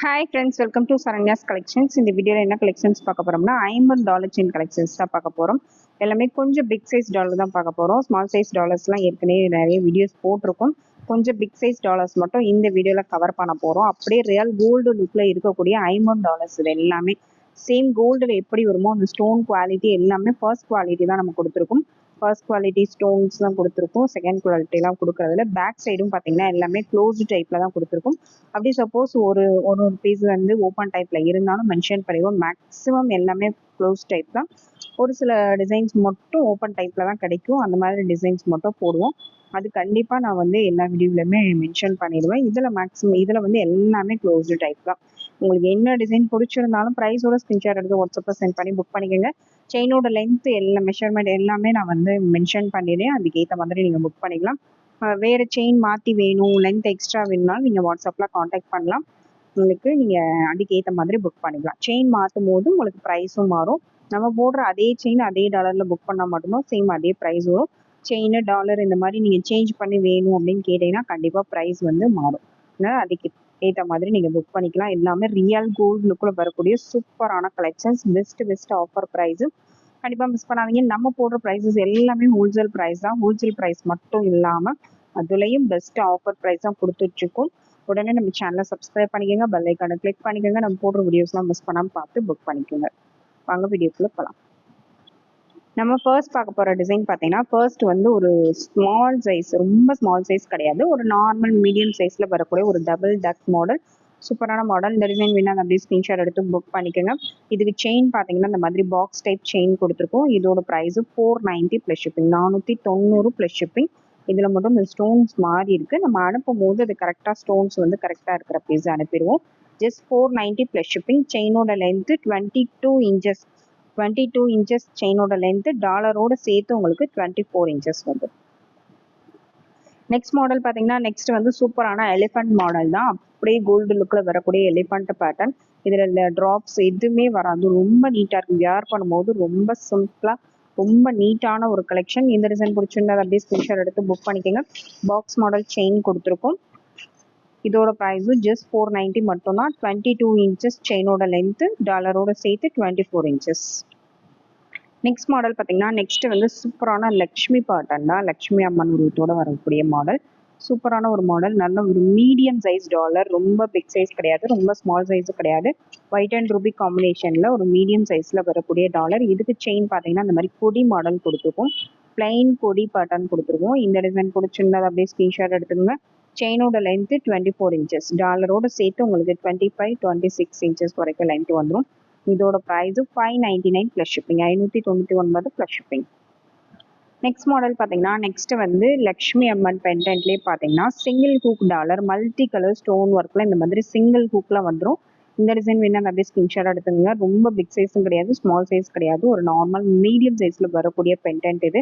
Hi friends welcome to Saranya's collections இந்த வீடியோவில் என்ன கலெக்ஷன்ஸ் பார்க்க போகிறோம்னா ஐம்பது டாலர் செயின் கலெக்ஷன்ஸ் தான் பார்க்க போகிறோம் எல்லாமே கொஞ்சம் பிக் சைஸ் டாலர் தான் பார்க்க போகிறோம் ஸ்மால் சைஸ் டாலர்ஸ்லாம் ஏற்கனவே நிறைய வீடியோஸ் போட்டிருக்கோம். கொஞ்சம் பிக் சைஸ் டாலர்ஸ் மட்டும் இந்த வீடியோவில் கவர் பண்ண போகிறோம் அப்படியே ரியல் கோல்டு லுக்கில் இருக்கக்கூடிய ஐம்பது டாலர்ஸ் இது எல்லாமே. சேம் கோல்டில் எப்படி வருமோ அந்த ஸ்டோன் குவாலிட்டி எல்லாமே ஃபர்ஸ்ட் குவாலிட்டி தான் நம்ம கொடுத்துருக்கோம். ஃபர்ஸ்ட் குவாலிட்டி ஸ்டோன்ஸ் தான் செகண்ட் குவாலிட்டிலாம் கொடுக்குறதுல பேக் சைடும் பார்த்தீங்கன்னா எல்லாமே க்ளோஸ்டு டைப்பில் தான் கொடுத்துருக்கோம். அப்படி சப்போஸ் ஒரு ஒரு ஒரு பீஸ் வந்து ஓப்பன் டைப்பில் இருந்தாலும் மென்ஷன் பண்ணிடுவோம். மேக்ஸிமம் எல்லாமே க்ளோஸ் டைப் தான். ஒரு சில டிசைன்ஸ் மட்டும் ஓப்பன் டைப்பில் தான் கிடைக்கும். அந்த மாதிரி டிசைன்ஸ் மட்டும் போடுவோம். அது கண்டிப்பாக நான் வந்து எல்லா வீடியோலையுமே மென்ஷன் பண்ணிடுவேன். இதில் மேக்ஸிமம் இதில் வந்து எல்லாமே க்ளோஸ்டு டைப் தான். உங்களுக்கு என்ன டிசைன் பிடிச்சிருந்தாலும் ப்ரைஸோட ஸ்கிரீன்ஷாட் எடுத்து வாட்ஸ்அப்பில் சென்ட் பண்ணி புக் பண்ணிக்கோங்க. செயினோட லென்த் எல்லா மெஷர்மெண்ட் எல்லாமே நான் வந்து மென்ஷன் பண்ணிடுறேன். அதுக்கேற்ற மாதிரி நீங்கள் புக் பண்ணிக்கலாம். வேறு செயின் மாற்றி வேணும் லென்த் எக்ஸ்ட்ரா வேணும்னாலும் நீங்கள் வாட்ஸ்அப்பில் காண்டாக்ட் பண்ணலாம். உங்களுக்கு நீங்கள் அதுக்கேற்ற மாதிரி புக் பண்ணிக்கலாம். செயின் மாற்றும் போது உங்களுக்கு ப்ரைஸும் மாறும். நம்ம போடுற அதே செயின் அதே டாலரில் புக் பண்ணால் மட்டும்தான் சேம் அதே ப்ரைஸ் வரும். செயின் டாலர் இந்த மாதிரி நீங்கள் சேஞ்ச் பண்ணி வேணும் அப்படின்னு கேட்டிங்கன்னா கண்டிப்பாக ப்ரைஸ் வந்து மாறும். அதனால் அதுக்கு ஏற்ற மாதிரி நீங்கள் புக் பண்ணிக்கலாம். எல்லாமே ரியல் கோல்டு லுக்கில் வரக்கூடிய சூப்பரான collections best best offer price கண்டிப்பாக மிஸ் பண்ணாதீங்க. நம்ம போடுற ப்ரைஸஸ் எல்லாமே ஹோல்சேல் ப்ரைஸ் தான். ஹோல்சேல் ப்ரைஸ் மட்டும் இல்லாமல் அதுலேயும் பெஸ்ட் ஆஃபர் ப்ரைஸ் தான் கொடுத்துட்ருக்கோம். உடனே நம்ம சேனலை சப்ஸ்கிரைப் பண்ணிக்கோங்க. பெல் ஐக்கானை கிளிக் பண்ணிக்கோங்க. நம்ம போடுற வீடியோஸ்லாம் மிஸ் பண்ணாமல் பார்த்து புக் பண்ணிக்கோங்க. வாங்க வீடியோக்குள்ளே போகலாம் நம்ம ஃபர்ஸ்ட் பார்க்க போகிற டிசைன் பார்த்தீங்கன்னா ஃபர்ஸ்ட் வந்து ஒரு ஸ்மால் சைஸ் ரொம்ப ஸ்மால் சைஸ் கிடையாது. ஒரு நார்மல் மீடியம் சைஸில் வரக்கூடிய ஒரு டபுள் டக் மாடல் சூப்பரான மாடல் இந்த டிசைன் வேணால் அப்படியே ஸ்க்ரீன்ஷாட் எடுத்து புக் பண்ணிக்கோங்க. இதுக்கு செயின் பார்த்தீங்கன்னா இந்த மாதிரி பாக்ஸ் டைப் செயின் கொடுத்துருக்கோம். இதோட price four ninety plus shipping நானூற்றி தொண்ணூறு ப்ளஸ் ஷிப்பிங் இதில் மட்டும் இந்த ஸ்டோன்ஸ் மாறி இருக்குது நம்ம அனுப்பும் போது அது கரெக்டாக ஸ்டோன்ஸ் வந்து கரெக்டாக இருக்கிற piece அனுப்பிடுவோம். Just four ninety plus shipping செயினோட length twenty two inches twenty two inches செயினோட length டாலரோட சேர்த்து உங்களுக்கு டுவெண்ட்டி ஃபோர் இன்ச்சஸ் வந்து நெக்ஸ்ட் மாடல் பார்த்தீங்கன்னா நெக்ஸ்ட் வந்து சூப்பரான எலிஃபண்ட் மாடல் தான். அப்படியே கோல்டு லுக்கில் வரக்கூடிய எலிஃபண்ட் பேட்டர்ன் இதில் ட்ராப்ஸ் எதுவுமே வராது. ரொம்ப நீட்டாக இருக்கும். வியர் பண்ணும்போது ரொம்ப சிம்பிளாக ரொம்ப நீட்டான ஒரு கலெக்ஷன் இந்த டிசைன் பிடிச்சிருந்தா அப்படியே ஸ்கிரீன்ஷாட் எடுத்து புக் பண்ணிக்கோங்க. பாக்ஸ் மாடல் செயின் கொடுத்துருக்கோம். இதோட ப்ரைஸும் ஜஸ்ட் ஃபோர் நைன்ட்டி மட்டும்தான். டுவெண்ட்டி டூ இன்ச்சஸ் செயினோட லென்த்து டாலரோட சேர்த்து twenty four inches next model பார்த்தீங்கன்னா நெக்ஸ்ட் வந்து சூப்பரான லக்ஷ்மி பாட்டன் தான். லக்ஷ்மி அம்மன் உருவத்தோட வரக்கூடிய மாடல் சூப்பரான ஒரு மாடல் நல்ல ஒரு மீடியம் சைஸ் டாலர் ரொம்ப பிக் சைஸ் கிடையாது. ரொம்ப ஸ்மால் சைஸும் கிடையாது. ஒயிட் அண்ட் ரூபி காம்பினேஷனில் ஒரு மீடியம் சைஸில் வரக்கூடிய டாலர் இதுக்கு செயின் பார்த்தீங்கன்னா இந்த மாதிரி கொடி மாடல் கொடுத்துருக்கோம். பிளைன் கொடி பாட்டன் கொடுத்துருக்கோம். இந்த டிசைன் பிடிச்சிருந்தா அப்படியே ஸ்க்ரீன்ஷாட் எடுத்துக்கோங்க. செயினோட லென்த்து டுவெண்ட்டி ஃபோர் இன்ச்சஸ் டாலரோட சேர்த்து உங்களுக்கு twenty five twenty six inches வரைக்கும் லென்த் வந்துடும் இதோட price five ninety nine plus shipping ஐநூற்றி தொண்ணூற்றி ஒன்பது ப்ளஸ் ஷிப்பிங் நெக்ஸ்ட் மாடல் பார்த்தீங்கன்னா நெக்ஸ்ட் வந்து லக்ஷ்மி அம்மன் பென்டென்ட்லேயே பார்த்தீங்கன்னா single hook dollar multi colour stone ஒர்க்கில் இந்த மாதிரி சிங்கிள் ஹூக்கில் வந்துடும் இந்த டிசைன் வேணால் அப்படியே ஸ்கிரீன்ஷாட் எடுத்துங்க ரொம்ப பிக் சைஸும் கிடையாது ஸ்மால் சைஸ் கிடையாது. ஒரு நார்மல் மீடியம் சைஸில் வரக்கூடிய பென்டென்ட் இது.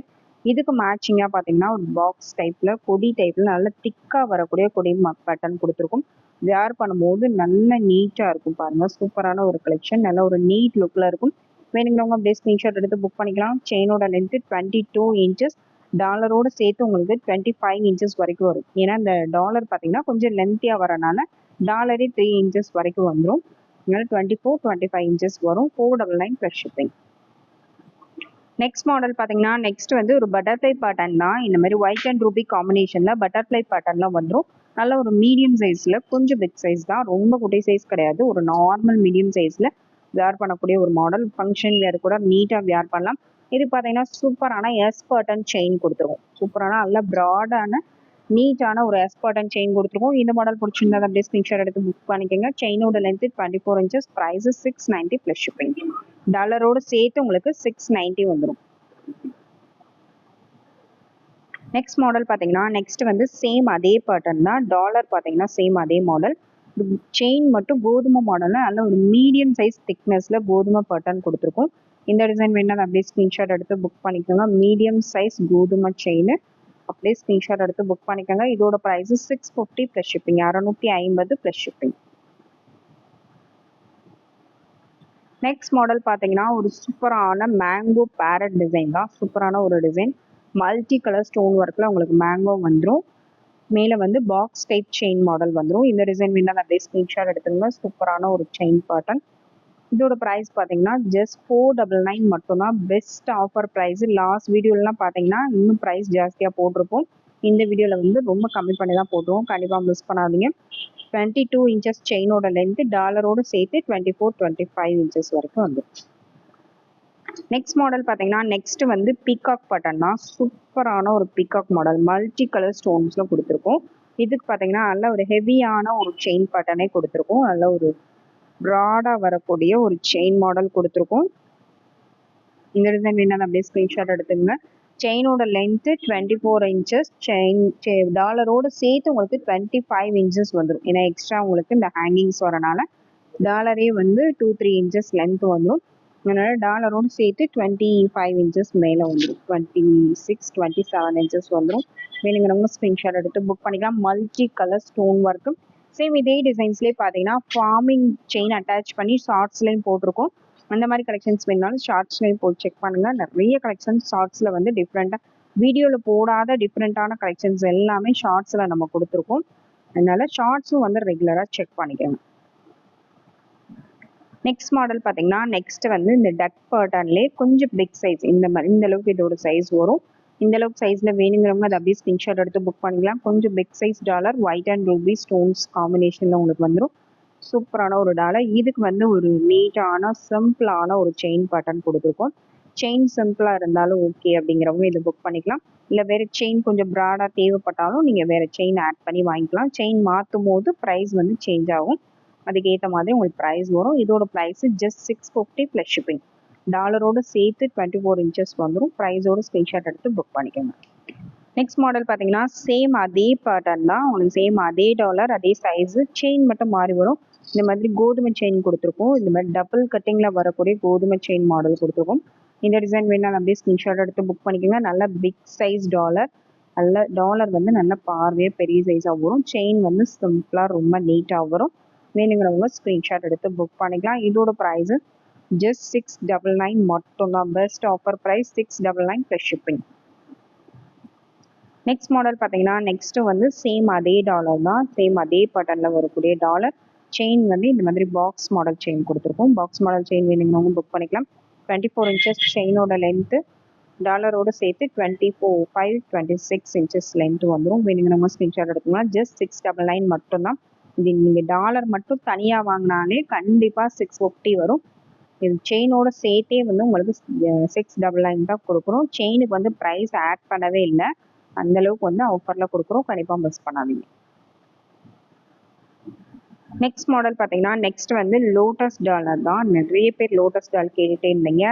இதுக்கு மேட்சிங்காக பார்த்தீங்கன்னா ஒரு பாக்ஸ் டைப்பில் கொடி டைப்பில் நல்ல திக்காக வரக்கூடிய கொடி பேட்டர்ன் கொடுத்துருக்கும். வேர் பண்ணும்போது நல்ல நீட்டாக இருக்கும் பாருங்கள் சூப்பரான ஒரு கலெக்ஷன் நல்ல ஒரு நீட் லுக்கில் இருக்கும். வேணுங்கிறவங்க அப்படியே ஸ்க்ரீன்ஷாட் எடுத்து புக் பண்ணிக்கலாம். செயினோட லென்த்து டுவெண்ட்டி டூ இன்ச்சஸ் டாலரோட சேர்த்து உங்களுக்கு டுவெண்ட்டி ஃபைவ் இன்ச்சஸ் வரைக்கும் வரும். ஏன்னா இந்த டாலர் பார்த்தீங்கன்னா கொஞ்சம் லென்த்தியாக வரனால டாலரே த்ரீ இன்ச்சஸ் வரைக்கும் வந்துடும் அதனால twenty four twenty five inches வரும். Four double nine plus shipping next model பார்த்தீங்கன்னா நெக்ஸ்ட் வந்து ஒரு பட்டர்ஃப்ளை பேட்டர்ன் தான். இந்த மாதிரி ஒயிட் அண்ட் ரூபி காம்பினேஷனில் பட்டர்ஃப்ளை பேட்டர்ன்லாம் வந்துடும் நல்ல ஒரு மீடியம் சைஸில் கொஞ்சம் பிக் சைஸ் தான். ரொம்ப குட்டி சைஸ் கிடையாது. ஒரு நார்மல் மீடியம் சைஸில் வேர் பண்ணக்கூடிய ஒரு மாடல் ஃபங்க்ஷன் வேர் கூட நீட்டாக வேர் பண்ணலாம். இது பார்த்தீங்கன்னா சூப்பரான எஸ் செயின் கொடுத்துருவோம் சூப்பரான நல்ல ப்ராடான நீட்டான ஒரு எஸ்பர்டன் செயின் கொடுத்துருக்கோம். இந்த மாடல் பிடிச்சிருந்தா அப்படியே ஸ்க்ரீன்ஷாட் எடுத்து புக் பண்ணிக்கோங்க. செயினோட length twenty four inches price six ninety plus shipping டாலரோடு சேர்த்து உங்களுக்கு சிக்ஸ் நைன்ட்டி வந்துடும் நெக்ஸ்ட் மாடல் பார்த்தீங்கன்னா நெக்ஸ்ட் வந்து சேம் அதே பேட்டர்ன் தான். டாலர் பார்த்தீங்கன்னா சேம் அதே மாடல் செயின் மட்டும் கோதுமை மாடலில் நல்ல ஒரு மீடியம் சைஸ் திக்னஸில் கோதுமை பேட்டர்ன் கொடுத்துருக்கோம். இந்த டிசைன் வேணால் அப்படியே ஸ்க்ரீன்ஷாட் எடுத்து புக் பண்ணிக்கோங்க. மீடியம் சைஸ் கோதுமை செயின் அப்படியே ஸ்க்ரீன்ஷாட் எடுத்து புக் பண்ணிக்கோங்க. இதோட price six fifty plus shipping அறநூற்றி ஐம்பது ப்ளஸ் ஷிப்பிங் நெக்ஸ்ட் மாடல் பார்த்தீங்கன்னா ஒரு சூப்பரான மேங்கோ பேரட் டிசைன் தான். சூப்பரான ஒரு டிசைன் மல்டி கலர் ஸ்டோன் ஒர்க்கில் உங்களுக்கு மேங்கோ வந்துடும் மேலே வந்து பாக்ஸ் டைப் செயின் மாடல் வந்துடும் இந்த டிசைன் வேணால் அப்படியே ஸ்க்ரீன்ஷாட் எடுத்துருங்க சூப்பரான ஒரு செயின் பேட்டர்ன் இதோட ப்ரைஸ் பார்த்தீங்கன்னா ஜஸ்ட் ஃபோர் டபுள் நைன் மட்டும்தான். பெஸ்ட் ஆஃபர் ப்ரைஸ் லாஸ்ட் வீடியோலாம் பார்த்தீங்கன்னா இன்னும் ப்ரைஸ் ஜாஸ்தியாக போட்டிருப்போம். இந்த வீடியோவில் வந்து ரொம்ப கம்மி பண்ணி தான் போட்டுருவோம். கண்டிப்பாக மிஸ் பண்ணாதீங்க. டுவெண்ட்டி டூ இன்ச்சஸ் செயினோட லென்த்து டாலரோடு சேர்த்து twenty four twenty five inches வரைக்கும் வந்துருச்சு. நெக்ஸ்ட் மாடல் பார்த்தீங்கன்னா நெக்ஸ்ட் வந்து பீகாக் பட்டன் தான். சூப்பரான ஒரு பீகாக் மாடல் மல்டி கலர் ஸ்டோன்ஸில் கொடுத்துருக்கோம். இதுக்கு பார்த்தீங்கன்னா நல்ல ஒரு ஹெவியான ஒரு செயின் பட்டனே கொடுத்துருக்கோம். நல்ல ஒரு ப்ராடாக வரக்கூடிய ஒரு செயின் மாடல் கொடுத்துருக்கோம். இந்த டிசைன் வேணாலும் அப்படியே ஸ்க்ரீன்ஷாட் எடுத்துங்க செயினோட length twenty four inches chain டாலரோடு சேர்த்து உங்களுக்கு டுவெண்ட்டி ஃபைவ் இன்ச்சஸ் வந்துடும் ஏன்னா எக்ஸ்ட்ரா உங்களுக்கு இந்த ஹேங்கிங்ஸ் வரனால டாலரே வந்து டூ த்ரீ இன்ச்சஸ் லென்த் வந்துடும் அதனால் டாலரோடு சேர்த்து டுவெண்ட்டி ஃபைவ் இன்ச்சஸ் மேலே வந்துடும் twenty six twenty seven inches வந்துடும் வேணுங்கிறவங்க ஸ்க்ரீன்ஷாட் எடுத்து புக் பண்ணிக்கலாம். Multi colour stone work same இதே டிசைன்ஸ்லேயே பார்த்தீங்கன்னா ஃபார்மிங் செயின் அட்டாச் பண்ணி ஷார்ட்ஸ்லேயும் போட்டிருக்கோம். அந்த மாதிரி கலெக்ஷன்ஸ் வேணாலும் ஷார்ட்ஸ்லையும் போய் செக் பண்ணுங்கள் நிறைய கலெக்ஷன்ஸ் ஷார்ட்ஸில் வந்து டிஃப்ரெண்ட்டாக வீடியோவில் போடாத டிஃப்ரெண்ட்டான கலெக்ஷன்ஸ் எல்லாமே ஷார்ட்ஸில் நம்ம கொடுத்துருக்கோம். அதனால ஷார்ட்ஸும் வந்து ரெகுலராக செக் பண்ணிக்கோங்க. நெக்ஸ்ட் மாடல் பார்த்தீங்கன்னா நெக்ஸ்ட் வந்து இந்த டக் பேட்டர்ன்லேயே கொஞ்சம் பிக் சைஸ் இந்த மாதிரி இந்த அளவுக்கு இதோட சைஸ் வரும். இந்த அளவுக்கு சைஸில் வேணுங்கிறவங்க அதை அப்படியே ஸ்கிரீன்ஷாட் எடுத்து புக் பண்ணிக்கலாம். கொஞ்சம் big size dollar white and ruby stones காம்பினேஷனில் உங்களுக்கு வந்துடும் சூப்பரான ஒரு டாலர் இதுக்கு வந்து ஒரு நீட்டான சிம்பிளான ஒரு செயின் பேட்டர்ன் கொடுத்துருக்கோம். செயின் சிம்பிளாக இருந்தாலும் ஓகே அப்படிங்கிறவங்க இதை புக் பண்ணிக்கலாம். இல்லை வேறு செயின் கொஞ்சம் ப்ராடாக தேவைப்பட்டாலும் நீங்கள் வேறு செயின் ஆட் பண்ணி வாங்கிக்கலாம். செயின் மாற்றும் போது ப்ரைஸ் வந்து சேஞ்ச் ஆகும். அதுக்கேற்ற மாதிரி உங்களுக்கு ப்ரைஸ் வரும். இதோட price just six fifty plus shipping டாலரோடு சேர்த்து டுவெண்ட்டி ஃபோர் இன்ச்சஸ் வந்துடும் ப்ரைஸோட ஸ்க்ரீன்ஷாட் எடுத்து புக் பண்ணிக்கோங்க. நெக்ஸ்ட் மாடல் பார்த்தீங்கன்னா சேம் அதே பேட்டர்ன் தான். உங்களுக்கு சேம் அதே டாலர் அதே சைஸு செயின் மட்டும் மாறி வரும். இந்த மாதிரி கோதுமை செயின் கொடுத்துருக்கோம். இந்த மாதிரி டபுள் கட்டிங்கில் வரக்கூடிய கோதுமை செயின் மாடல் கொடுத்துருக்கோம். இந்த டிசைன் வேணாலும் அப்படியே ஸ்கிரீன்ஷாட் எடுத்து புக் பண்ணிக்கோங்க. நல்ல பிக் சைஸ் டாலர் நல்ல டாலர் வந்து நல்ல பார்வையாக பெரிய சைஸாக வரும். செயின் வந்து சிம்பிளாக ரொம்ப நீட்டாக வரும். வேணுங்கிறவங்க ஸ்க்ரீன்ஷாட் எடுத்து புக் பண்ணிக்கலாம். இதோட price just six double nine மட்டும்தான். Best offer price six double nine plus shipping next model பார்த்தீங்கன்னா நெக்ஸ்ட் வந்து சேம் அதே டாலர் தான். சேம் அதே பட்டனில் வரக்கூடிய டாலர் செயின் வந்து இந்த மாதிரி பாக்ஸ் மாடல் செயின் கொடுத்துருக்கோம். பாக்ஸ் மாடல் செயின் வேணுங்கிறவங்க புக் பண்ணிக்கலாம். டுவெண்ட்டி ஃபோர் இன்ச்சஸ் செயினோட லென்த்து டாலரோட சேர்த்து twenty four five twenty six inches length வந்துடும் வேணுங்கிறவங்க ஸ்க்ரீன்ஷாட் எடுத்துக்கலாம். ஜஸ்ட் சிக்ஸ் டபுள் நைன் மட்டும்தான். இது நீங்கள் டாலர் மட்டும் தனியாக வாங்கினாலே கண்டிப்பாக சிக்ஸ் ஃபிஃப்டி வரும். இது செயினோட சேர்த்தே வந்து உங்களுக்கு சிக்ஸ் டபுள் நைன் தான் கொடுக்குறோம் செயினுக்கு வந்து ப்ரைஸ் ஆட் பண்ணவே இல்லை. அந்த அளவுக்கு வந்து ஆஃபரில் கொடுக்குறோம். கண்டிப்பாக மிஸ் பண்ணாதீங்க. நெக்ஸ்ட் மாடல் பார்த்தீங்கன்னா நெக்ஸ்ட் வந்து லோட்டஸ் டாலர் தான் நிறைய பேர் லோட்டஸ் டால் கேட்டுகிட்டே இருந்தீங்க.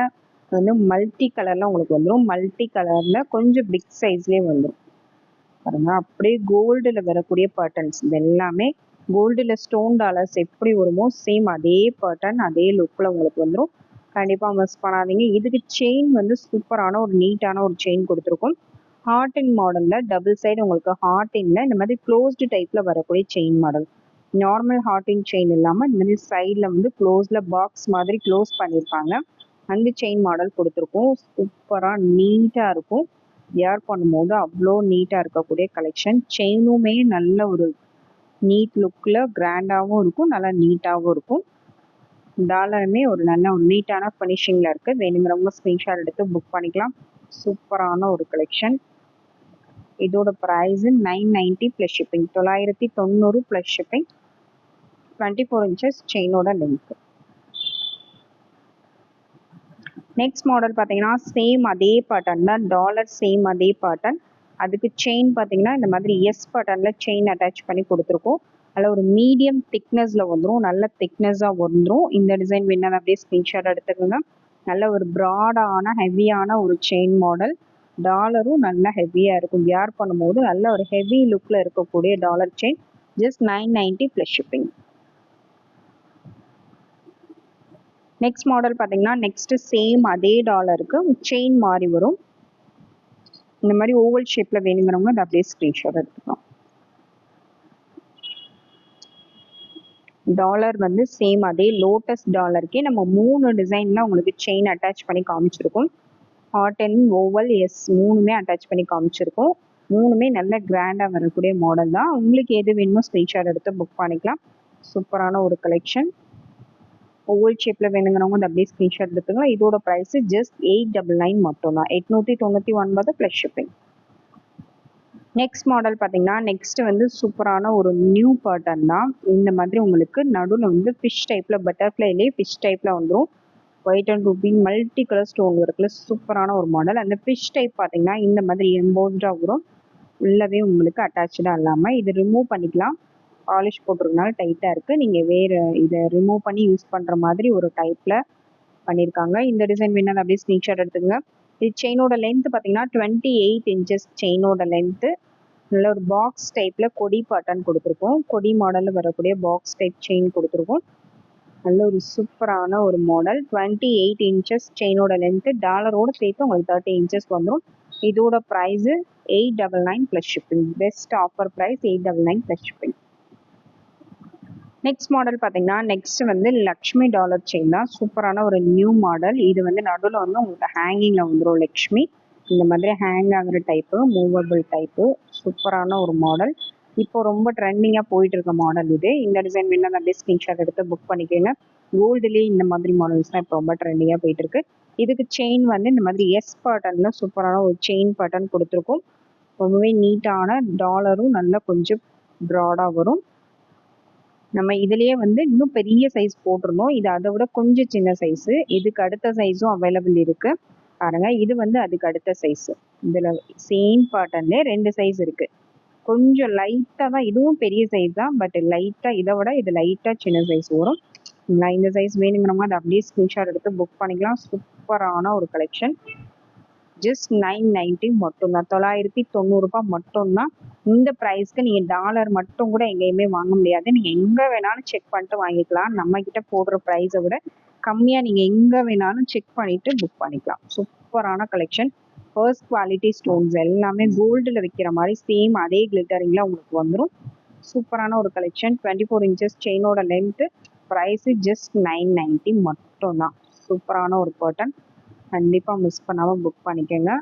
அது வந்து மல்டி கலரில் உங்களுக்கு வந்துடும் மல்டி கலரில் கொஞ்சம் பிக் சைஸ்லேயே வந்துடும் பாருங்க அப்படியே கோல்டில் வரக்கூடிய பேட்டர்ன்ஸ் இது எல்லாமே கோல்டில் ஸ்டோன் டாலர்ஸ் எப்படி வருமோ சேம் அதே பேட்டர்ன் அதே லுக்கில் உங்களுக்கு வந்துடும் கண்டிப்பாக மிஸ் பண்ணாதீங்க. இதுக்கு செயின் வந்து சூப்பரான ஒரு நீட்டான ஒரு செயின் கொடுத்துருக்கோம். ஹார்ட் இன் மாடலில் டபுள் சைடு உங்களுக்கு ஹார்ட் இன்ல இந்த மாதிரி க்ளோஸ்டு டைப்பில் வரக்கூடிய செயின் மாடல் நார்மல் ஹார்டின் செயின் இல்லாமல் இந்த மாதிரி சைடில் வந்து க்ளோஸில் பாக்ஸ் மாதிரி க்ளோஸ் பண்ணியிருப்பாங்க. அந்த செயின் மாடல் கொடுத்துருக்கோம். சூப்பராக நீட்டாக இருக்கும். வியர் பண்ணும்போது அவ்வளோ நீட்டாக இருக்கக்கூடிய கலெக்ஷன் செயினுமே நல்ல ஒரு நீட் லுக்கில் கிராண்டாகவும் இருக்கும். நல்லா நீட்டாகவும் இருக்கும். டாலருமே ஒரு நல்ல ஒரு நீட்டான ஃபினிஷிங்கில் இருக்குது வேணுங்கிறவங்க ஸ்க்ரீன்ஷாட் எடுத்து புக் பண்ணிக்கலாம். சூப்பரான ஒரு கலெக்ஷன் இதோட price nine ninety plus shipping தொள்ளாயிரத்தி தொண்ணூறு plus shipping twenty four inches செயினோட link next model பார்த்தீங்கன்னா சேம் அதே பேட்டர்ன் தான். டாலர் சேம் அதே பேட்டர்ன் அதுக்கு செயின் பார்த்தீங்கன்னா இந்த மாதிரி எஸ் பட்டனில் செயின் அட்டாச் பண்ணி கொடுத்துருக்கோம். அதில் ஒரு மீடியம் திக்னஸில் வந்துடும் நல்ல திக்னஸாக வந்துடும் இந்த டிசைன் வேணும் அப்படியே ஸ்க்ரீன்ஷாட் எடுத்துக்கோங்க. நல்ல ஒரு ப்ராடான ஹெவியான ஒரு செயின் மாடல் டாலரும் நல்லா ஹெவியாக இருக்கும். வியார் பண்ணும்போது நல்ல ஒரு ஹெவி லுக்கில் இருக்கக்கூடிய dollar chain just nine ninety plus shipping next model பார்த்தீங்கன்னா நெக்ஸ்ட் சேம் அதே டாலருக்கு செயின் மாறி வரும். இந்த மாதிரி ஓவல் ஷேப்பில் வேணுங்கிறவங்க அதை அப்படியே ஸ்க்ரீன்ஷாட் எடுத்துக்கலாம். டாலர் வந்து சேம் அதே லோட்டஸ் டாலருக்கே நம்ம மூணு டிசைன்ல உங்களுக்கு செயின் அட்டாச் பண்ணி காமிச்சிருக்கோம். ஹாட் அண்ட் ஓவல் எஸ் மூணுமே அட்டாச் பண்ணி காமிச்சிருக்கோம். மூணுமே நல்ல கிராண்டாக வரக்கூடிய மாடல் தான். உங்களுக்கு எது வேணுமோ ஸ்க்ரீன்ஷாட் எடுத்து புக் பண்ணிக்கலாம். சூப்பரான ஒரு கலெக்ஷன் ஓவல் ஷேப்பில் வேணுங்கிறவங்க அந்த அப்படியே ஸ்க்ரீன்ஷாட் எடுத்துக்கலாம். இதோட price just eight double nine மட்டும் தான் எட்நூற்றி தொண்ணூற்றி ஒன்பது ப்ளஸ் ஷிப்பிங் நெக்ஸ்ட் மாடல் பார்த்தீங்கன்னா நெக்ஸ்ட் வந்து சூப்பரான ஒரு நியூ பேட்டர்ன் தான். இந்த மாதிரி உங்களுக்கு நடுவில் வந்து ஃபிஷ் டைப்பில் பட்டர்ஃப்ளைலேயே ஃபிஷ் டைப்பில் வந்துடும் white and ruby multi colour stone ஒர்க்கில் சூப்பரான ஒரு மாடல் அந்த ஃபிஷ் டைப் பார்த்தீங்கன்னா இந்த மாதிரி எம்போஸ்டாக வரும். உள்ளவே உங்களுக்கு அட்டாச்சாக இல்லாமல் இது ரிமூவ் பண்ணிக்கலாம். பாலிஷ் போட்டிருக்கனால டைட்டாக இருக்குது நீங்கள் வேறு இதை ரிமூவ் பண்ணி யூஸ் பண்ணுற மாதிரி ஒரு டைப்பில் பண்ணியிருக்காங்க இந்த டிசைன் வேணாலும் அப்படியே ஸ்க்ரீன்ஷாட் எடுத்துங்க இது செயினோட லென்த்து பார்த்தீங்கன்னா டுவெண்ட்டி எயிட் இன்ச்சஸ் செயினோட லென்த்து நல்ல ஒரு பாக்ஸ் டைப்பில் கொடி பாட்டன் கொடுத்துருக்கோம். கொடி மாடலில் வரக்கூடிய பாக்ஸ் டைப் செயின் கொடுத்துருக்கோம். நல்ல ஒரு சூப்பரான ஒரு மாடல் டுவெண்ட்டி எயிட் இன்ச்சஸ் செயினோட லென்த்து டாலரோட சேர்த்து உங்களுக்கு தேர்ட்டி இன்ச்சஸ் வந்துடும் இதோட price eight double nine plus shipping best offer price eight double nine plus shipping next model பார்த்தீங்கன்னா நெக்ஸ்ட் வந்து லக்ஷ்மி டாலர் செயின் தான். சூப்பரான ஒரு நியூ மாடல் இது வந்து நடுவில் வந்து உங்களுக்கு ஹேங்கிங்கில் வந்துடும் லக்ஷ்மி இந்த மாதிரி ஹேங் ஆகுற டைப்பு மூவபிள் டைப்பு சூப்பரான ஒரு மாடல் இப்போ ரொம்ப ட்ரெண்டிங்காக போயிட்டு இருக்க மாடல் இது. இந்த டிசைன் வேணால் அப்படியே ஸ்கிரீன்ஷாட் எடுத்து புக் பண்ணிக்கோங்க. கோல்டுலேயே இந்த மாதிரி மாடல்ஸ் தான் இப்போ ரொம்ப ட்ரெண்டிங்காக போயிட்டு இருக்கு இதுக்கு செயின் வந்து இந்த மாதிரி எஸ் பேட்டர்னில் சூப்பரான ஒரு செயின் பேட்டர்ன் கொடுத்துருக்கோம். ரொம்பவே நீட்டான டாலரும் நல்லா கொஞ்சம் ப்ராடாக வரும். நம்ம இதுலயே வந்து இன்னும் பெரிய சைஸ் போட்டிருந்தோம். இது அதை விட கொஞ்சம் சின்ன சைஸு இதுக்கு அடுத்த சைஸும் அவைலபிள் இருக்கு. பாருங்க இது வந்து அதுக்கு அடுத்த சைஸ் இதுல சேம் பாட்டன்ல ரெண்டு சைஸ் இருக்கு. கொஞ்சம் லைட்டா தான் இதுவும் பெரிய சைஸ் தான் பட் லைட்டா இதை விட இது லைட்டா சின்ன சைஸ் வரும். இந்த சைஸ் வேணுங்கிறவங்க அதை அப்படியே ஸ்கிரீன்ஷாட் எடுத்து புக் பண்ணிக்கலாம். சூப்பரான ஒரு கலெக்ஷன் ஜஸ்ட் நைன் நைன்ட்டி மட்டும்தான் தொள்ளாயிரத்தி தொண்ணூறுபா மட்டும்தான் இந்த ப்ரைஸ்க்கு நீங்கள் டாலர் மட்டும் கூட எங்கேயுமே வாங்க முடியாது. நீங்கள் எங்கே வேணாலும் செக் பண்ணிட்டு வாங்கிக்கலாம். நம்ம கிட்ட போடுற ப்ரைஸை விட கம்மியாக நீங்கள் எங்கே வேணாலும் செக் பண்ணிட்டு புக் பண்ணிக்கலாம். சூப்பரான கலெக்ஷன் ஃபர்ஸ்ட் குவாலிட்டி ஸ்டோன்ஸ் எல்லாமே கோல்டில் வைக்கிற மாதிரி சேம் அதே கிளிட்டரிங்கில் உங்களுக்கு வந்துடும் சூப்பரான ஒரு collection twenty four inches செயினோட length price just nine ninety மட்டும்தான். சூப்பரான ஒரு பேட்டர்ன் கண்டிப்பாக மிஸ் பண்ணாமல் புக் பண்ணிக்கோங்க.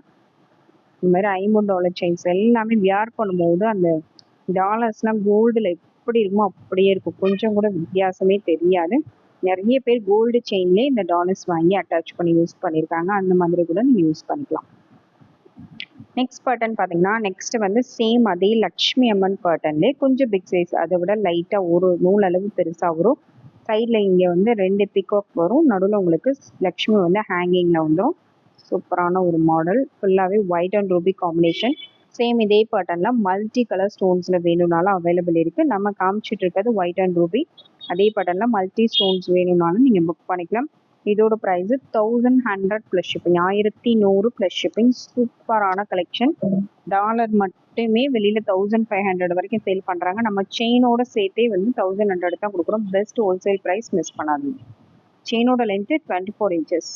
இந்த மாதிரி ஐம்பது டாலர் செயின்ஸ் எல்லாமே வியர் பண்ணும்போது அந்த டாலர்ஸ்லாம் கோல்டில் எப்படி இருக்குமோ அப்படியே இருக்கும். கொஞ்சம் கூட வித்தியாசமே தெரியாது. நிறைய பேர் கோல்டு செயின்லேயே இந்த டாலர்ஸ் வாங்கி அட்டாச் பண்ணி யூஸ் பண்ணியிருக்காங்க. அந்த மாதிரி கூட நீங்கள் யூஸ் பண்ணிக்கலாம். நெக்ஸ்ட் பர்டன் பார்த்தீங்கன்னா நெக்ஸ்ட் வந்து சேம் அதே லக்ஷ்மி அம்மன் பர்டன்லேயே கொஞ்சம் பிக் சைஸ் அதை விட லைட்டாக ஒரு நூல் அளவு பெருசாக வரும். சைடில் இங்கே வந்து ரெண்டு பிகாக் வரும். நடுவில் உங்களுக்கு லக்ஷ்மி வந்து ஹேங்கிங்கில் வந்துடும் சூப்பரான ஒரு மாடல் ஃபுல்லாகவே white and ruby combination same இதே பேட்டர்னில் மல்டி கலர் ஸ்டோன்ஸில் வேணும்னாலும் அவைலபிள் இருக்குது நம்ம காமிச்சிட்டு இருக்கிறது ஒயிட் அண்ட் ரூபி அதே பேட்டர்னில் மல்டி ஸ்டோன்ஸ் வேணும்னாலும் நீங்கள் புக் பண்ணிக்கலாம். இதோட price thousand hundred plus shipping ஆயிரத்தி நூறு ப்ளஸ் ஷிப்பிங் சூப்பரான கலெக்ஷன் டாலர் மட்டுமே வெளியில் தௌசண்ட் ஃபைவ் ஹண்ட்ரட் வரைக்கும் சேல் பண்ணுறாங்க நம்ம செயினோட சேர்த்தே வந்து தௌசண்ட் ஹண்ட்ரட் தான் கொடுக்குறோம். பெஸ்ட் ஹோல்சேல் ப்ரைஸ் மிஸ் பண்ணாதீங்க. செயினோட length twenty four inches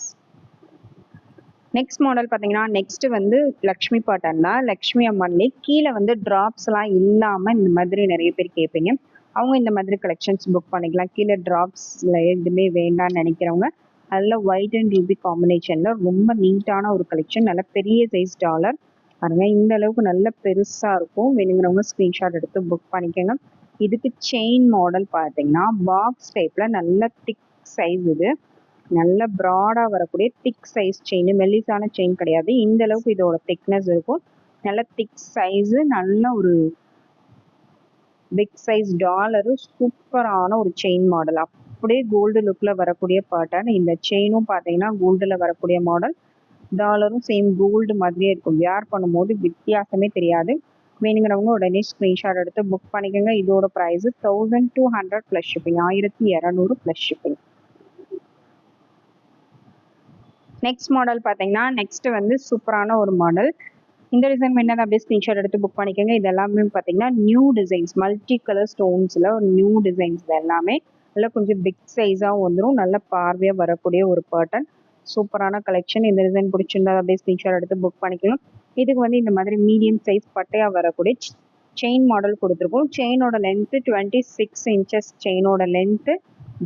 next model பார்த்தீங்கன்னா நெக்ஸ்ட் வந்து லக்ஷ்மி பாட்டன்னா லக்ஷ்மி அம்மன்லே கீழே வந்து ட்ராப்ஸ்லாம் இல்லாமல் இந்த மாதிரி நிறைய பேர் கேட்பீங்க. அவங்க இந்த மாதிரி கலெக்ஷன்ஸ் புக் பண்ணிக்கலாம். கீழே ட்ராப்ஸில் எதுவுமே வேண்டாம்னு நினைக்கிறவங்க நல்ல ஒயிட் அண்ட் ரூபி காம்பினேஷனில் ரொம்ப நீட்டான ஒரு கலெக்ஷன் நல்ல பெரிய சைஸ் டாலர் பாருங்க இந்த அளவுக்கு நல்ல பெருசாக இருக்கும். வேணுங்கிறவங்க ஸ்க்ரீன்ஷாட் எடுத்து புக் பண்ணிக்கோங்க. இதுக்கு செயின் மாடல் பார்த்தீங்கன்னா பாக்ஸ் டைப்பில் நல்ல திக் சைஸ் இது. நல்ல ப்ராடாக வரக்கூடிய திக் சைஸ் செயின் மெல்லிசான செயின் கிடையாது. இந்த அளவுக்கு இதோட திக்னஸ் இருக்கும். நல்ல திக் சைஸு நல்ல ஒரு பிக் சைஸ் டாலரு சூப்பரான ஒரு செயின் மாடல் அப்படியே கோல்டு லுக்கில் வரக்கூடிய பேட்டர்ன் இந்த செயினும் பார்த்தீங்கன்னா கோல்டில் வரக்கூடிய மாடல் டாலரும் சேம் கோல்டு மாதிரியே இருக்கும். வியார் பண்ணும்போது வித்தியாசமே தெரியாது. வேணுங்கிறவங்க உடனே ஸ்க்ரீன்ஷாட் எடுத்து புக் பண்ணிக்கோங்க. இதோட price thousand two hundred plus shipping ஆயிரத்தி இரநூறு ப்ளஸ் ஷிப்பிங் நெக்ஸ்ட் மாடல் பார்த்தீங்கன்னா நெக்ஸ்ட் வந்து சூப்பரான ஒரு மாடல் இந்த டிசைன் என்ன அப்படியே ஸ்க்ரீன்ஷாட் எடுத்து புக் பண்ணிக்கோங்க. இது எல்லாமே பார்த்தீங்கன்னா நியூ டிசைன்ஸ் மல்டி கலர் ஸ்டோன்ஸில் ஒரு நியூ டிசைன்ஸ் எல்லாமே. நல்லா கொஞ்சம் பிக் சைஸாக வந்துடும் நல்ல பார்வையாக வரக்கூடிய ஒரு பேட்டர்ன் சூப்பரான கலெக்ஷன் இந்த டிசைன் பிடிச்சிருந்தா அப்படியே ஸ்க்ரீன்ஷாட் எடுத்து புக் பண்ணிக்கலாம். இதுக்கு வந்து இந்த மாதிரி மீடியம் சைஸ் பட்டையாக வரக்கூடிய செயின் மாடல் கொடுத்துருக்கோம். செயினோட லென்த்து டுவெண்ட்டி சிக்ஸ் இன்ச்சஸ் செயினோட லென்த்து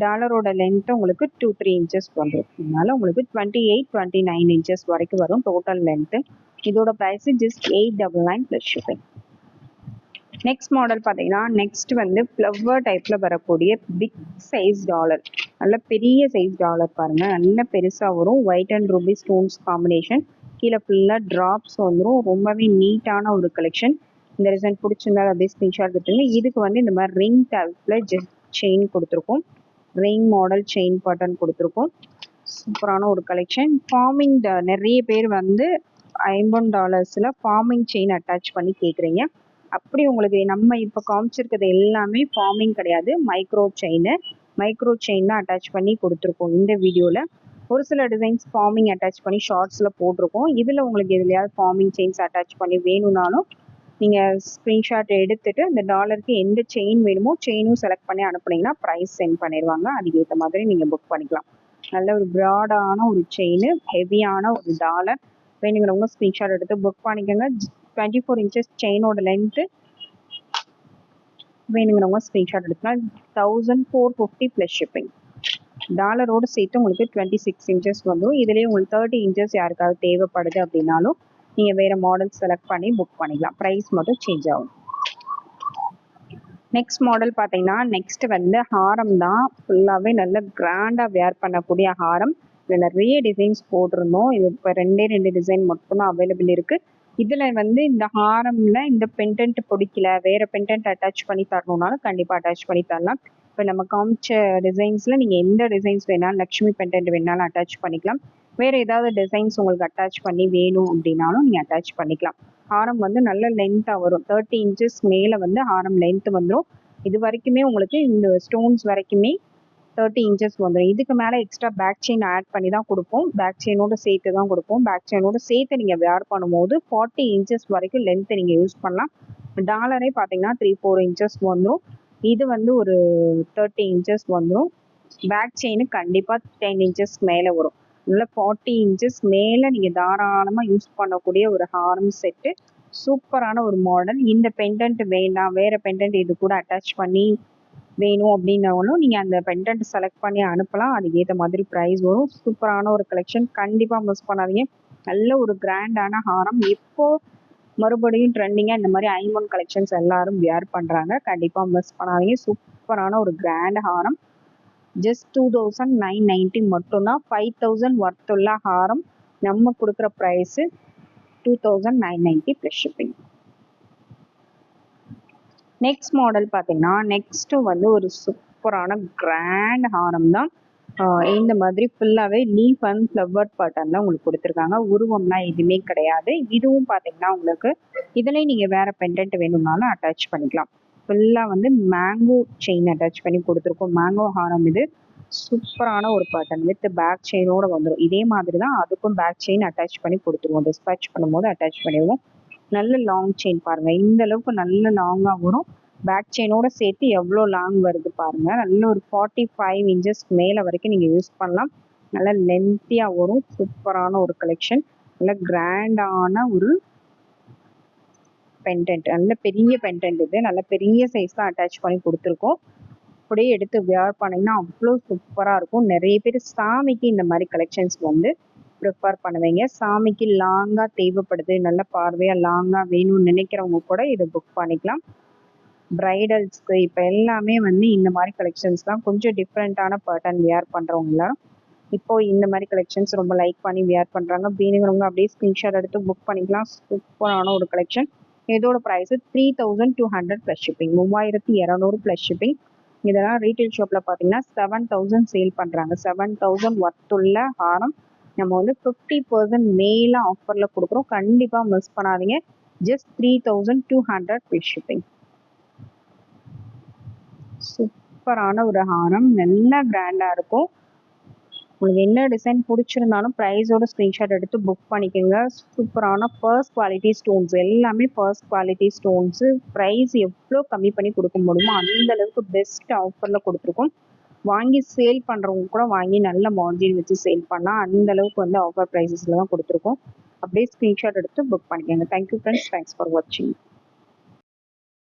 டாலரோட லென்த்து உங்களுக்கு டூ த்ரீ இன்ச்சஸ் வந்துடும் அதனால உங்களுக்கு twenty eight twenty nine inches வரைக்கும் வரும் டோட்டல் லென்த்து இதோட price just eight double nine plus shipping next model பார்த்தீங்கன்னா நெக்ஸ்ட் வந்து ஃப்ளவர் டைப்பில் வரக்கூடிய பிக் சைஸ் டாலர் நல்ல பெரிய சைஸ் டாலர் பாருங்கள் நல்ல பெருசாக வரும். White and ruby stones combination கீழே ஃபுல்லாக ட்ராப்ஸ் வந்துடும் ரொம்பவே நீட்டான ஒரு கலெக்ஷன் இந்த டிசைன் பிடிச்சிருந்தா அப்படியே ஸ்க்ரீன்ஷாட் எடுத்துருங்க இதுக்கு வந்து இந்த மாதிரி ரிங் டைப்பில் ஜஸ்ட் செயின் கொடுத்துருக்கோம். ரிங் மாடல் செயின் பட்டன் கொடுத்துருக்கோம். சூப்பரான ஒரு கலெக்ஷன் ஃபார்மிங் நிறைய பேர் வந்து ஐம்பது டாலர்ஸில் ஃபார்மிங் செயின் அட்டாச் பண்ணி கேட்குறீங்க அப்படி உங்களுக்கு நம்ம இப்போ காமிச்சிருக்கிறது எல்லாமே ஃபார்மிங் கிடையாது. மைக்ரோ செயின் மைக்ரோ செயின் தான் அட்டாச் பண்ணி கொடுத்துருக்கோம் இந்த வீடியோவில் ஒரு சில டிசைன்ஸ் ஃபார்மிங் அட்டாச் பண்ணி ஷார்ட்ஸில் போட்டிருக்கோம். இதில் உங்களுக்கு எதுலையாவது ஃபார்மிங் செயின்ஸ் அட்டாச் பண்ணி வேணும்னாலும் நீங்கள் ஸ்க்ரீன்ஷாட் எடுத்துட்டு அந்த டாலருக்கு எந்த செயின் வேணுமோ செயினும் செலக்ட் பண்ணி அனுப்புனீங்கன்னா ப்ரைஸ் சென்ட் பண்ணிடுவாங்க. அதுக்கேற்ற மாதிரி நீங்கள் புக் பண்ணிக்கலாம். நல்ல ஒரு ப்ராடான ஒரு செயின் ஹெவியான ஒரு டாலர் வேணுங்கிறவங்க ஸ்க்ரீன்ஷாட் எடுத்து புக் பண்ணிக்கோங்க. டுவெண்ட்டி ஃபோர் இன்ச்சஸ் செயினோட லென்த்து வேணுங்கிறவங்க ஸ்க்ரீன்ஷாட் எடுத்துக்கலாம் thousand four fifty plus shipping டாலரோடு சேர்த்து உங்களுக்கு டுவெண்ட்டி சிக்ஸ் இன்ச்சஸ் வந்துடும். இதுலேயே உங்களுக்கு தேர்ட்டி இன்ச்சஸ் யாருக்காவது தேவைப்படுது அப்படின்னாலும் நீங்கள் வேறு மாடல் செலக்ட் பண்ணி புக் பண்ணிக்கலாம். ப்ரைஸ் மட்டும் சேஞ்ச் ஆகும். நெக்ஸ்ட் மாடல் பார்த்தீங்கன்னா நெக்ஸ்ட் வந்து ஹாரம் தான். ஃபுல்லாகவே நல்ல கிராண்டாக வேர் பண்ணக்கூடிய ஹாரம். இதில் நிறைய டிசைன்ஸ் போட்டிருந்தோம். இது இப்போ ரெண்டே ரெண்டு டிசைன் மட்டும்தான் அவைலபிள் இருக்குது இதில் வந்து இந்த ஹாரமில் இந்த பெண்டன்ட் பிடிக்கல வேறு பெண்டன்ட் அட்டாச் பண்ணி தரணுன்னாலும் கண்டிப்பாக அட்டாச் பண்ணி தரலாம். இப்போ நம்ம காமிச்ச டிசைன்ஸில் நீங்கள் எந்த டிசைன்ஸ் வேணாலும் லக்ஷ்மி பெண்டன்ட் வேணாலும் அட்டாச் பண்ணிக்கலாம். வேறு ஏதாவது டிசைன்ஸ் உங்களுக்கு அட்டாச் பண்ணி வேணும் அப்படின்னாலும் நீங்கள் அட்டாச் பண்ணிக்கலாம். ஹாரம் வந்து நல்ல லென்த்தாக வரும். தேர்ட்டி இன்ச்சஸ் மேலே வந்து ஹாரம் லென்த் வந்துடும் இது வரைக்குமே உங்களுக்கு இந்த ஸ்டோன்ஸ் வரைக்குமே தேர்ட்டி இன்ச்சஸ் வந்துடும் இதுக்கு மேலே எக்ஸ்ட்ரா பேக் செயின் ஆட் பண்ணி தான் கொடுப்போம். பேக் செயினோட சேர்த்து தான் கொடுப்போம். பேக் செயினோட சேர்த்து நீங்கள் வேர் பண்ணும்போது ஃபார்ட்டி இன்ச்சஸ் வரைக்கும் லென்த்து நீங்கள் யூஸ் பண்ணலாம். டாலரே பார்த்தீங்கன்னா த்ரீ ஃபோர் இன்ச்சஸ் வந்துடும் இது வந்து ஒரு தேர்ட்டி இன்ச்சஸ் வந்துடும் பேக் செயின் கண்டிப்பாக டென் இன்ச்சஸ் மேலே வரும். நல்லா ஃபார்ட்டி இன்ச்சஸ் மேலே நீங்கள் தாராளமாக யூஸ் பண்ணக்கூடிய ஒரு ஹாரம் செட்டு சூப்பரான ஒரு மாடல் இந்த பெண்டன்ட் வேண்டாம் வேறு பெண்டன்ட் இது கூட அட்டாச் பண்ணி வேணும் அப்படின்னாலும் நீங்கள் அந்த பெண்டன்ட் செலக்ட் பண்ணி அனுப்பலாம். அதுக்கு ஏற்ற மாதிரி ப்ரைஸ் வரும். சூப்பரான ஒரு கலெக்ஷன் கண்டிப்பாக மிஸ் பண்ணாதீங்க. நல்ல ஒரு கிராண்டான ஹாரம். இப்போ மறுபடியும் ட்ரெண்டிங்காக இந்த மாதிரி ஐமோன் கலெக்ஷன்ஸ் எல்லாரும் வியர் பண்ணுறாங்க கண்டிப்பாக மிஸ் பண்ணாதீங்க. சூப்பரான ஒரு கிராண்ட் ஹாரம். Just two thousand nine ninety மட்டும்தான். ஃபைவ் தௌசண்ட் ஒர்த்துள்ள ஹாரம். நம்ம கொடுக்குற price two thousand nine ninety plus shipping next model பார்த்தீங்கன்னா நெக்ஸ்ட்டு வந்து ஒரு சூப்பரான கிராண்ட் ஹாரம் தான். இந்த மாதிரி ஃபுல்லாகவே லீஃப் அண்ட் ஃப்ளவர் பேட்டர்னில் உங்களுக்கு கொடுத்துருக்காங்க. உருவம்லாம் எதுவுமே கிடையாது. இதுவும் பார்த்தீங்கன்னா உங்களுக்கு இதுலேயும் நீங்கள் வேறு பெண்டன்ட் வேணும்னாலும் அட்டாச் பண்ணிக்கலாம். ஃபுல்லாக வந்து மேங்கோ செயின் அட்டாச் பண்ணி கொடுத்துருக்கோம். மேங்கோ ஹாரம் இது சூப்பரான ஒரு பேட்டர்ன் வித் பேக் செயினோட வந்துடும் இதே மாதிரி தான் அதுக்கும் பேக் செயின் அட்டாச் பண்ணி கொடுத்துருவோம். டிஸ்பேச் பண்ணும்போது அட்டாச் பண்ணிடுவோம். நல்ல லாங் செயின் பாருங்கள் இந்த அளவுக்கு நல்ல லாங்காக வரும். பேக் செயினோட சேர்த்து எவ்வளோ லாங் வருது பாருங்க. நல்ல ஒரு ஃபார்ட்டி ஃபைவ் இன்ச்சஸ் மேலே வரைக்கும் நீங்கள் யூஸ் பண்ணலாம். நல்ல லென்த்தியாக வரும். சூப்பரான ஒரு கலெக்ஷன் நல்ல கிராண்டான ஒரு பென்டென்ட் நல்ல பெரிய பென்டென்ட் இது. நல்ல பெரிய சைஸ் தான் அட்டாச் பண்ணி கொடுத்துருக்கோம். அப்படியே எடுத்து வியர் பண்ணிங்கன்னா அவ்வளோ சூப்பராக இருக்கும். நிறைய பேர் சாமிக்கு இந்த மாதிரி கலெக்ஷன்ஸ் வந்து ப்ரிஃபர் பண்ணுவீங்க. சாமிக்கு லாங்காக தேவைப்படுது நல்ல பார்வையாக லாங்காக வேணும்னு நினைக்கிறவங்க கூட இதை புக் பண்ணிக்கலாம். ப்ரைடல்ஸ்க்கு இப்போ எல்லாமே வந்து இந்த மாதிரி கலெக்ஷன்ஸ் தான். கொஞ்சம் டிஃப்ரெண்ட்டான பேட்டர்ன் வியர் பண்ணுறவங்கள இப்போ இந்த மாதிரி கலெக்ஷன்ஸ் ரொம்ப லைக் பண்ணி வியர் பண்ணுறாங்க வேணுங்கிறவங்க அப்படியே ஸ்க்ரீன்ஷாட் எடுத்து புக் பண்ணிக்கலாம். சூப்பரான ஒரு கலெக்ஷன் இதோட price three thousand two hundred plus shipping மூவாயிரத்தி இரநூறு ப்ளஸ் ஷிப்பிங் இதெல்லாம் ரீட்டைல் ஷாப்பில் பார்த்தீங்கன்னா செவன் தௌசண்ட் சேல் பண்ணுறாங்க செவன் தௌசண்ட் ஒர்த்துள்ள ஹாரம் நம்ம வந்து ஃபிஃப்டி பர்சன்ட் மேலே ஆஃபரில் கொடுக்குறோம். கண்டிப்பாக மிஸ் பண்ணாதீங்க. Just three thousand two hundred plus shipping சூப்பரான ஒரு ஹாரம். நல்லா கிராண்டாக இருக்கும். உங்களுக்கு என்ன டிசைன் பிடிச்சிருந்தாலும் ப்ரைஸோட ஸ்க்ரீன்ஷாட் எடுத்து புக் பண்ணிக்கோங்க. சூப்பரான ஃபர்ஸ்ட் குவாலிட்டி ஸ்டோன்ஸ் எல்லாமே ஃபர்ஸ்ட் குவாலிட்டி ஸ்டோன்ஸு ப்ரைஸ் எவ்வளோ கம்மி பண்ணி கொடுக்க முடியுமோ அந்த அளவுக்கு பெஸ்ட் ஆஃபரில் கொடுத்துருக்கோம். வாங்கி சேல் பண்ணுறவங்க கூட வாங்கி நல்ல மார்ஜின் வச்சு சேல் பண்ணால் அந்த அளவுக்கு வந்து ஆஃபர் ப்ரைஸஸில் தான் கொடுத்துருக்கோம். அப்படியே ஸ்க்ரீன்ஷாட் எடுத்து புக் பண்ணிக்கோங்க. தேங்க்யூ ஃப்ரெண்ட்ஸ் தேங்க்ஸ் ஃபார் வாட்சிங்